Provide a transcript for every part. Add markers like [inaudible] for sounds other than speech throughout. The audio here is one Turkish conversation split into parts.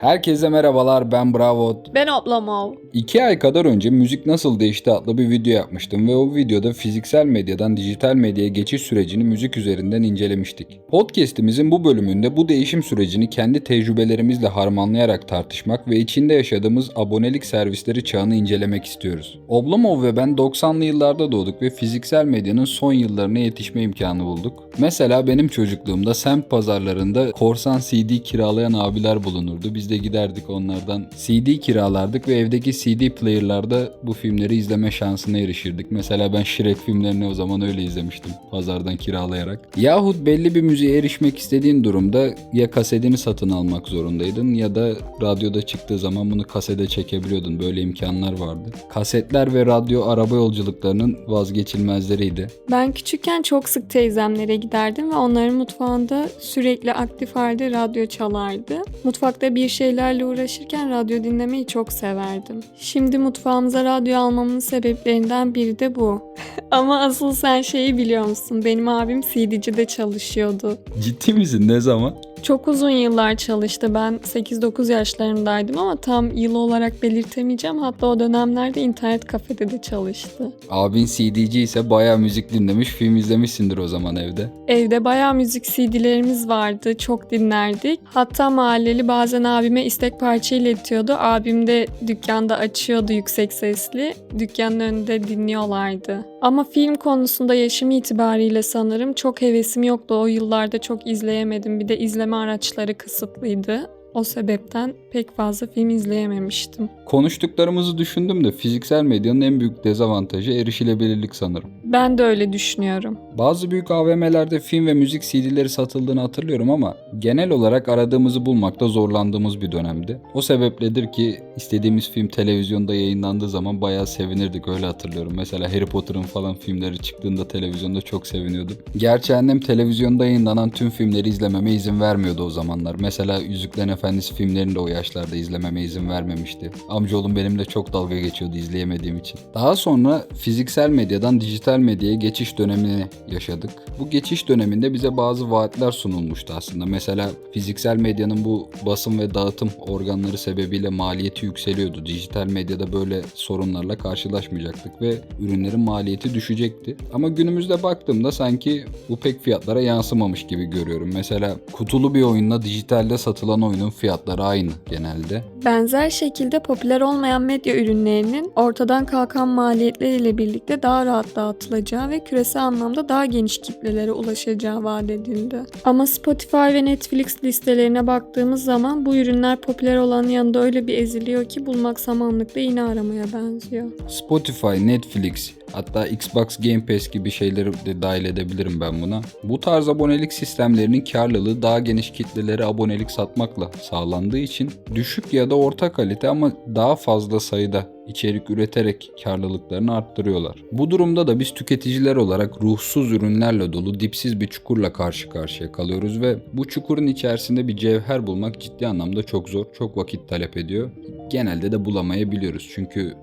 Herkese merhabalar ben Bravo. Ben Oblamov. İki ay kadar önce Müzik Nasıl Değişti adlı bir video yapmıştım ve o videoda fiziksel medyadan dijital medyaya geçiş sürecini müzik üzerinden incelemiştik. Podcast'imizin bu bölümünde bu değişim sürecini kendi tecrübelerimizle harmanlayarak tartışmak ve içinde yaşadığımız abonelik servisleri çağını incelemek istiyoruz. Oblomov ve ben 90'lı yıllarda doğduk ve fiziksel medyanın son yıllarına yetişme imkanı bulduk. Mesela benim çocukluğumda semt pazarlarında korsan CD kiralayan abiler bulunurdu. Biz de giderdik onlardan CD kiralardık ve evdeki CD player'larda bu filmleri izleme şansına erişirdik. Mesela ben Shrek filmlerini o zaman öyle izlemiştim pazardan kiralayarak. Yahut belli bir müziğe erişmek istediğin durumda ya kasetini satın almak zorundaydın ya da radyoda çıktığı zaman bunu kasede çekebiliyordun. Böyle imkanlar vardı. Kasetler ve radyo araba yolculuklarının vazgeçilmezleriydi. Ben küçükken çok sık teyzemlere giderdim ve onların mutfağında sürekli aktif halde radyo çalardı. Mutfakta bir şeylerle uğraşırken radyo dinlemeyi çok severdim. Şimdi mutfağımıza radyo almamın sebeplerinden biri de bu. [laughs] Ama asıl sen şeyi biliyor musun? Benim abim CD'cide çalışıyordu. Ciddi misin? Ne zaman? Çok uzun yıllar çalıştı. Ben 8-9 yaşlarındaydım ama tam yıl olarak belirtemeyeceğim. Hatta o dönemlerde internet kafede de çalıştı. Abin CD'ci ise bayağı müzik dinlemiş, film izlemişsindir o zaman evde. Evde bayağı müzik CD'lerimiz vardı. Çok dinlerdik. Hatta mahalleli bazen abime istek parça iletiyordu. Abim de dükkanda açıyordu yüksek sesli. Dükkanın önünde dinliyorlardı. Ama film konusunda yaşım itibariyle sanırım çok hevesim yoktu. O yıllarda çok izleyemedim. Bir de izleme araçları kısıtlıydı. O sebepten pek fazla film izleyememiştim. Konuştuklarımızı düşündüm de fiziksel medyanın en büyük dezavantajı erişilebilirlik sanırım. Ben de öyle düşünüyorum. Bazı büyük AVM'lerde film ve müzik CD'leri satıldığını hatırlıyorum ama genel olarak aradığımızı bulmakta zorlandığımız bir dönemdi. O sebepledir ki istediğimiz film televizyonda yayınlandığı zaman bayağı sevinirdik öyle hatırlıyorum. Mesela Harry Potter'ın falan filmleri çıktığında televizyonda çok seviniyordum. Gerçi annem televizyonda yayınlanan tüm filmleri izlememe izin vermiyordu o zamanlar. Mesela Yüzüklerin Efendisi filmlerini de o yaşlarda izlememe izin vermemişti. Amcaoğlum benimle çok dalga geçiyordu izleyemediğim için. Daha sonra fiziksel medyadan dijital medyaya geçiş dönemini yaşadık. Bu geçiş döneminde bize bazı vaatler sunulmuştu aslında. Mesela fiziksel medyanın bu basın ve dağıtım organları sebebiyle maliyeti yükseliyordu. Dijital medyada böyle sorunlarla karşılaşmayacaktık ve ürünlerin maliyeti düşecekti. Ama günümüzde baktığımda sanki bu pek fiyatlara yansımamış gibi görüyorum. Mesela kutulu bir oyunla dijitalde satılan oyunun fiyatları aynı genelde. Benzer şekilde popüler olmayan medya ürünlerinin ortadan kalkan maliyetleriyle birlikte daha rahat dağıtılacağı ve küresel anlamda daha geniş kitlelere ulaşacağı vaat edildi. Ama Spotify ve Netflix listelerine baktığımız zaman bu ürünler popüler olanın yanında öyle bir eziliyor ki bulmak samanlıkta iğne aramaya benziyor. Spotify, Netflix, hatta Xbox Game Pass gibi şeyleri de dahil edebilirim ben buna. Bu tarz abonelik sistemlerinin karlılığı daha geniş kitlelere abonelik satmakla sağlandığı için düşük ya da orta kalite ama daha fazla sayıda içerik üreterek karlılıklarını arttırıyorlar. Bu durumda da biz tüketiciler olarak ruhsuz ürünlerle dolu dipsiz bir çukurla karşı karşıya kalıyoruz ve bu çukurun içerisinde bir cevher bulmak ciddi anlamda çok zor, çok vakit talep ediyor. Genelde de bulamayabiliyoruz çünkü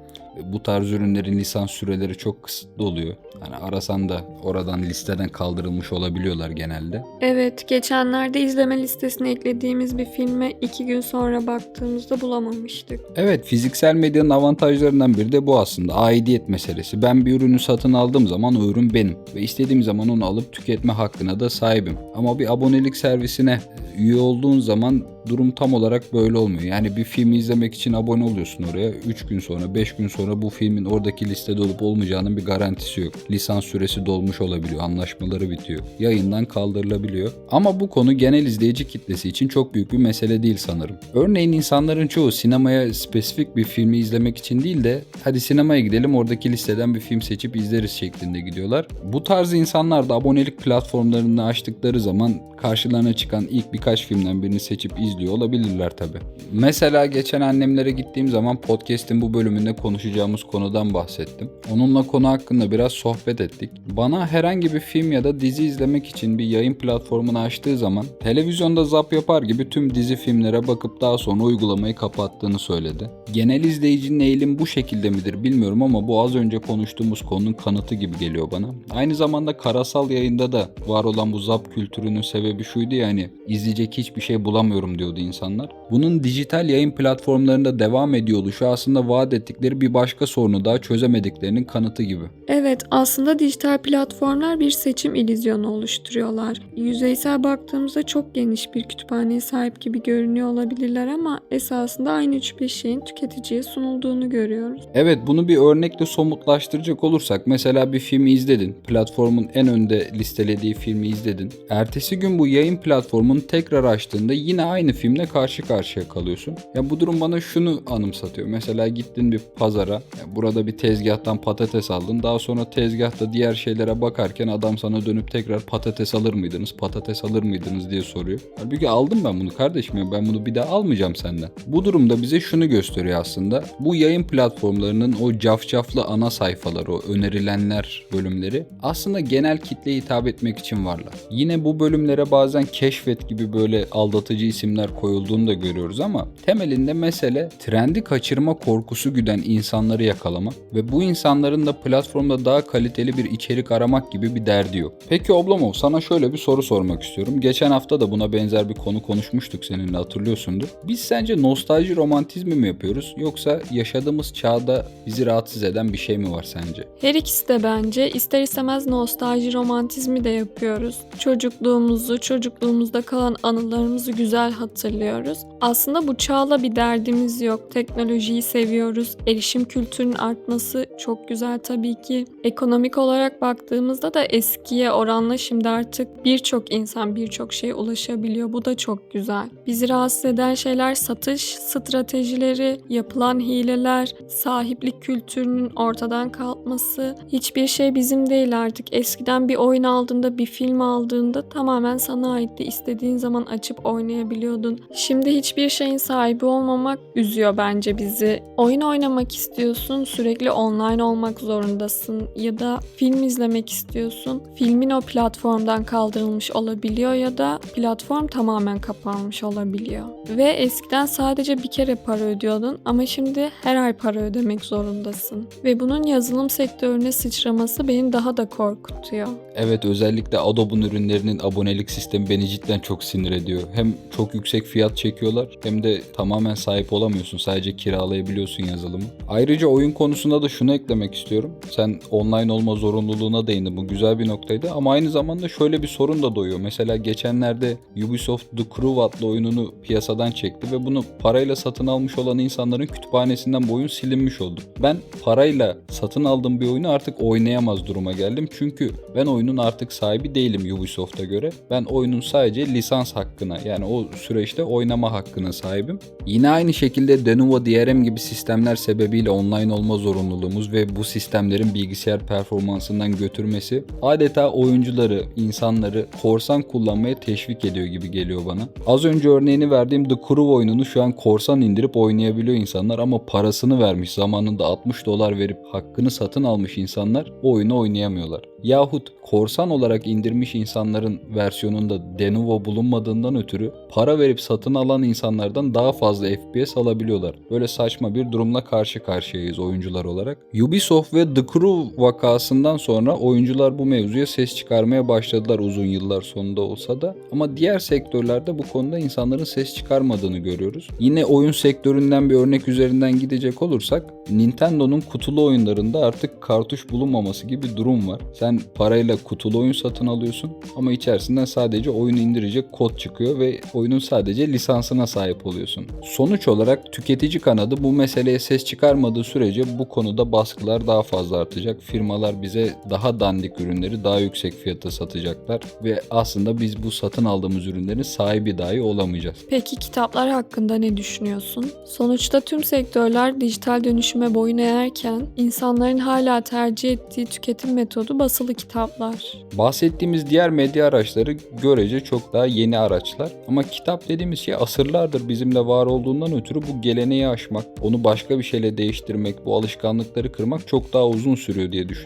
bu tarz ürünlerin lisans süreleri çok kısıtlı oluyor. Hani arasan da oradan listeden kaldırılmış olabiliyorlar genelde. Evet, geçenlerde izleme listesine eklediğimiz bir filme iki gün sonra baktığımızda bulamamıştık. Evet fiziksel medyanın avantajlarından biri de bu aslında. Aidiyet meselesi. Ben bir ürünü satın aldığım zaman o ürün benim. Ve istediğim zaman onu alıp tüketme hakkına da sahibim. Ama bir abonelik servisine üye olduğun zaman durum tam olarak böyle olmuyor. Yani bir filmi izlemek için abone oluyorsun oraya. 3 gün sonra 5 gün sonra bu filmin oradaki listede olup olmayacağının bir garantisi yok. Lisans süresi dolmuş olabiliyor. Anlaşmaları bitiyor. Yayından kaldırılabiliyor. Ama bu konu genel izleyici kitlesi için çok büyük bir mesele değil sanırım. Örneğin insanların çoğu sinemaya spesifik bir filmi izlemek için değil de hadi sinemaya gidelim oradaki listeden bir film seçip izleriz şeklinde gidiyorlar. Bu tarz insanlar da abonelik platformlarını açtıkları zaman karşılarına çıkan ilk birkaç filmden birini seçip izliyor olabilirler tabi. Mesela geçen annemlere gittiğim zaman podcast'in bu bölümünde konuşacağım konuşacağımız konudan bahsettim. Onunla konu hakkında biraz sohbet ettik. Bana herhangi bir film ya da dizi izlemek için bir yayın platformunu açtığı zaman televizyonda zap yapar gibi tüm dizi filmlere bakıp daha sonra uygulamayı kapattığını söyledi. Genel izleyicinin eğilim bu şekilde midir bilmiyorum ama bu az önce konuştuğumuz konunun kanıtı gibi geliyor bana. Aynı zamanda karasal yayında da var olan bu zap kültürünün sebebi şuydu yani izleyecek hiçbir şey bulamıyorum diyordu insanlar. Bunun dijital yayın platformlarında devam ediyor oluşu aslında vaat ettikleri bir başka sorunu daha çözemediklerinin kanıtı gibi. Evet, aslında dijital platformlar bir seçim illüzyonu oluşturuyorlar. Yüzeysel baktığımızda çok geniş bir kütüphaneye sahip gibi görünüyor olabilirler ama esasında aynı 3-5 şeyin tüketiciye sunulduğunu görüyoruz. Evet bunu bir örnekle somutlaştıracak olursak mesela bir filmi izledin. Platformun en önde listelediği filmi izledin. Ertesi gün bu yayın platformunu tekrar açtığında yine aynı filmle karşı karşıya kalıyorsun. Ya bu durum bana şunu anımsatıyor. Mesela gittin bir pazara. burada bir tezgahtan patates aldın. Daha sonra tezgahta diğer şeylere bakarken adam sana dönüp tekrar patates alır mıydınız? Patates alır mıydınız diye soruyor. Halbuki aldım ben bunu kardeşim ya ben bunu bir daha almayacağım senden. Bu durumda bize şunu gösteriyor aslında. Bu yayın platformlarının o cafcaflı ana sayfaları, o önerilenler bölümleri aslında genel kitleye hitap etmek için varlar. Yine bu bölümlere bazen keşfet gibi böyle aldatıcı isimler koyulduğunu da görüyoruz ama temelinde mesele trendi kaçırma korkusu güden insanları yakalamak ve bu insanların da platformda daha bir içerik aramak gibi bir derdi yok. Peki Oblomov sana şöyle bir soru sormak istiyorum. Geçen hafta da buna benzer bir konu konuşmuştuk seninle hatırlıyorsundur. Biz sence nostalji romantizmi mi yapıyoruz yoksa yaşadığımız çağda bizi rahatsız eden bir şey mi var sence? Her ikisi de bence ister istemez nostalji romantizmi de yapıyoruz. Çocukluğumuzu, çocukluğumuzda kalan anılarımızı güzel hatırlıyoruz. Aslında bu çağla bir derdimiz yok. Teknolojiyi seviyoruz. Erişim kültürünün artması çok güzel tabii ki. Ekonomik olarak baktığımızda da eskiye oranla şimdi artık birçok insan birçok şeye ulaşabiliyor. Bu da çok güzel. Bizi rahatsız eden şeyler satış stratejileri, yapılan hileler, sahiplik kültürünün ortadan kalkması. Hiçbir şey bizim değil artık. Eskiden bir oyun aldığında, bir film aldığında tamamen sana aitti. İstediğin zaman açıp oynayabiliyordun. Şimdi hiçbir şeyin sahibi olmamak üzüyor bence bizi. Oyun oynamak istiyorsun, sürekli online olmak zorundasın ya da film izlemek istiyorsun. Filmin o platformdan kaldırılmış olabiliyor ya da platform tamamen kapanmış olabiliyor. Ve eskiden sadece bir kere para ödüyordun ama şimdi her ay para ödemek zorundasın. Ve bunun yazılım sektörüne sıçraması beni daha da korkutuyor. Evet özellikle Adobe'un ürünlerinin abonelik sistemi beni cidden çok sinir ediyor. Hem çok yüksek fiyat çekiyorlar hem de tamamen sahip olamıyorsun. Sadece kiralayabiliyorsun yazılımı. Ayrıca oyun konusunda da şunu eklemek istiyorum. Sen online olma zorunluluğuna değindin. Bu güzel bir noktaydı ama aynı zamanda şöyle bir sorun da doğuyor. Mesela geçenlerde Ubisoft The Crew adlı oyununu piyasadan çekti ve bunu parayla satın almış olan insanların kütüphanesinden bu oyun silinmiş oldu. Ben parayla satın aldığım bir oyunu artık oynayamaz duruma geldim. Çünkü ben oyunun artık sahibi değilim Ubisoft'a göre. Ben oyunun sadece lisans hakkına yani o süreçte oynama hakkına sahibim. Yine aynı şekilde Denuvo DRM gibi sistemler sebebiyle online olma zorunluluğumuz ve bu sistemlerin bilgisayar performansından götürmesi adeta oyuncuları, insanları korsan kullanmaya teşvik ediyor gibi geliyor bana. Az önce örneğini verdiğim The Crew oyununu şu an korsan indirip oynayabiliyor insanlar ama parasını vermiş zamanında 60 dolar verip hakkını satın almış insanlar o oyunu oynayamıyorlar. Yahut korsan olarak indirmiş insanların versiyonunda Denuvo bulunmadığından ötürü para verip satın alan insanlardan daha fazla FPS alabiliyorlar. Böyle saçma bir durumla karşı karşıyayız oyuncular olarak. Ubisoft ve The Crew vakasından sonra oyuncular bu mevzuya ses çıkarmaya başladılar uzun yıllar sonunda olsa da. Ama diğer sektörlerde bu konuda insanların ses çıkarmadığını görüyoruz. Yine oyun sektöründen bir örnek üzerinden gidecek olursak Nintendo'nun kutulu oyunlarında artık kartuş bulunmaması gibi durum var. Sen parayla kutulu oyun satın alıyorsun ama içerisinden sadece oyunu indirecek kod çıkıyor ve oyunun sadece lisansına sahip oluyorsun. Sonuç olarak tüketici kanadı bu meseleye ses çıkarmadığı sürece bu konuda baskılar daha fazla artacak. Firmalar bize daha dandik ürünleri daha yüksek fiyata satacaklar ve aslında biz bu satın aldığımız ürünlerin sahibi dahi olamayacağız. Peki kitaplar hakkında ne düşünüyorsun? Sonuçta tüm sektörler dijital dönüşüm dönüşüme boyun eğerken insanların hala tercih ettiği tüketim metodu basılı kitaplar. Bahsettiğimiz diğer medya araçları görece çok daha yeni araçlar. Ama kitap dediğimiz şey asırlardır bizimle var olduğundan ötürü bu geleneği aşmak, onu başka bir şeyle değiştirmek, bu alışkanlıkları kırmak çok daha uzun sürüyor diye düşünüyorum.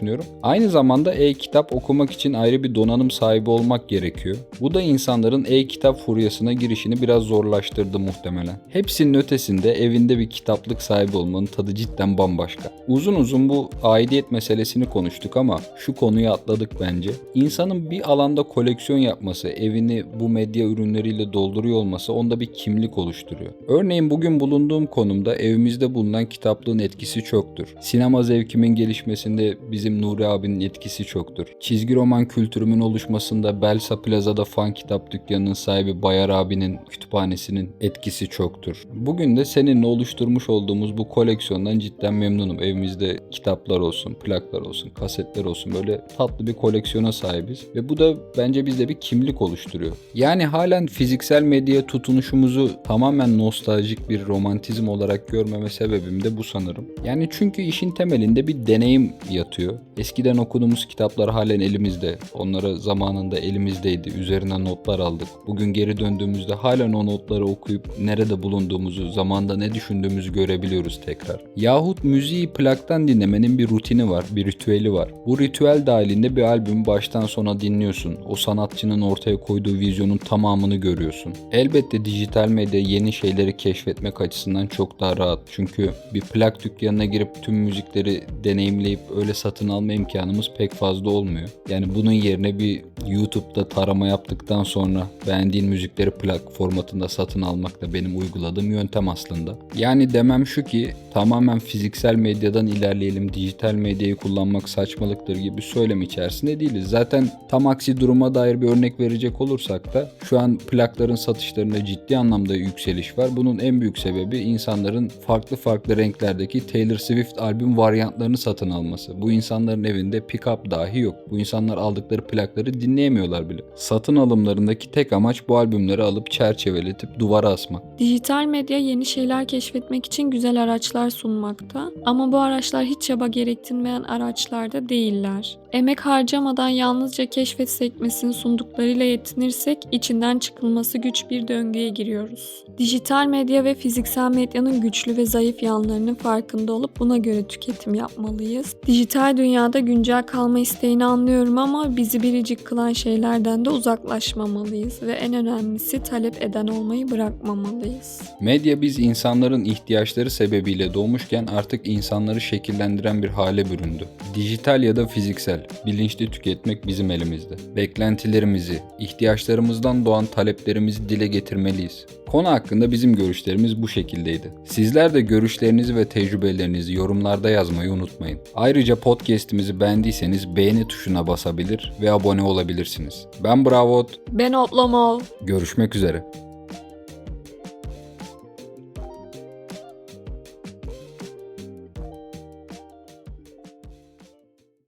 Aynı zamanda e-kitap okumak için ayrı bir donanım sahibi olmak gerekiyor. Bu da insanların e-kitap furyasına girişini biraz zorlaştırdı muhtemelen. Hepsinin ötesinde evinde bir kitaplık sahibi olmanın tadı cidden bambaşka. Uzun uzun bu aidiyet meselesini konuştuk ama şu konuyu atladık bence. İnsanın bir alanda koleksiyon yapması, evini bu medya ürünleriyle dolduruyor olması onda bir kimlik oluşturuyor. Örneğin bugün bulunduğum konumda evimizde bulunan kitaplığın etkisi çoktur. Sinema zevkimin gelişmesinde bizim Nuri abinin etkisi çoktur. Çizgi roman kültürümün oluşmasında Belsa Plaza'da fan kitap dükkanının sahibi Bayar abinin kütüphanesinin etkisi çoktur. Bugün de seninle oluşturmuş olduğumuz bu koleksiyondan cidden memnunum. Evimizde kitaplar olsun, plaklar olsun, kasetler olsun böyle tatlı bir koleksiyona sahibiz. Ve bu da bence bizde bir kimlik oluşturuyor. Yani halen fiziksel medyaya tutunuşumuzu tamamen nostaljik bir romantizm olarak görmeme sebebim de bu sanırım. Yani çünkü işin temelinde bir deneyim yatıyor. Eskiden okuduğumuz kitaplar halen elimizde. Onları zamanında elimizdeydi. Üzerine notlar aldık. Bugün geri döndüğümüzde halen o notları okuyup nerede bulunduğumuzu, zamanda ne düşündüğümüzü görebiliyoruz tekrar. Yahut müziği plaktan dinlemenin bir rutini var, bir ritüeli var. Bu ritüel dahilinde bir albümü baştan sona dinliyorsun. O sanatçının ortaya koyduğu vizyonun tamamını görüyorsun. Elbette dijital medya yeni şeyleri keşfetmek açısından çok daha rahat. Çünkü bir plak dükkanına girip tüm müzikleri deneyimleyip öyle satın alma imkanımız pek fazla olmuyor. Yani bunun yerine bir YouTube'da tarama yaptıktan sonra beğendiğin müzikleri plak formatında satın almak da benim uyguladığım yöntem aslında. Yani demem şu ki tamamen fiziksel medyadan ilerleyelim, dijital medyayı kullanmak saçmalıktır gibi söylem içerisinde değiliz. Zaten tam aksi duruma dair bir örnek verecek olursak da şu an plakların satışlarında ciddi anlamda yükseliş var. Bunun en büyük sebebi insanların farklı farklı renklerdeki Taylor Swift albüm varyantlarını satın alması. Bu insanların evinde pick-up dahi yok. Bu insanlar aldıkları plakları dinleyemiyorlar bile. Satın alımlarındaki tek amaç bu albümleri alıp çerçeveletip duvara asmak. Dijital medya yeni şeyler keşfetmek için güzel araçlar sunmakta ama bu araçlar hiç çaba gerektirmeyen araçlar da değiller. Emek harcamadan yalnızca keşfet sekmesini sunduklarıyla yetinirsek içinden çıkılması güç bir döngüye giriyoruz. Dijital medya ve fiziksel medyanın güçlü ve zayıf yanlarının farkında olup buna göre tüketim yapmalıyız. Dijital dünyada güncel kalma isteğini anlıyorum ama bizi biricik kılan şeylerden de uzaklaşmamalıyız ve en önemlisi talep eden olmayı bırakmamalıyız. Medya biz insanların ihtiyaçları sebebiyle doğmuşken artık insanları şekillendiren bir hale büründü. Dijital ya da fiziksel, bilinçli tüketmek bizim elimizde. Beklentilerimizi, ihtiyaçlarımızdan doğan taleplerimizi dile getirmeliyiz. Konu hakkında bizim görüşlerimiz bu şekildeydi. Sizler de görüşlerinizi ve tecrübelerinizi yorumlarda yazmayı unutmayın. Ayrıca podcast'imizi beğendiyseniz beğeni tuşuna basabilir ve abone olabilirsiniz. Ben Bravo, Ben Otlomov. görüşmek üzere.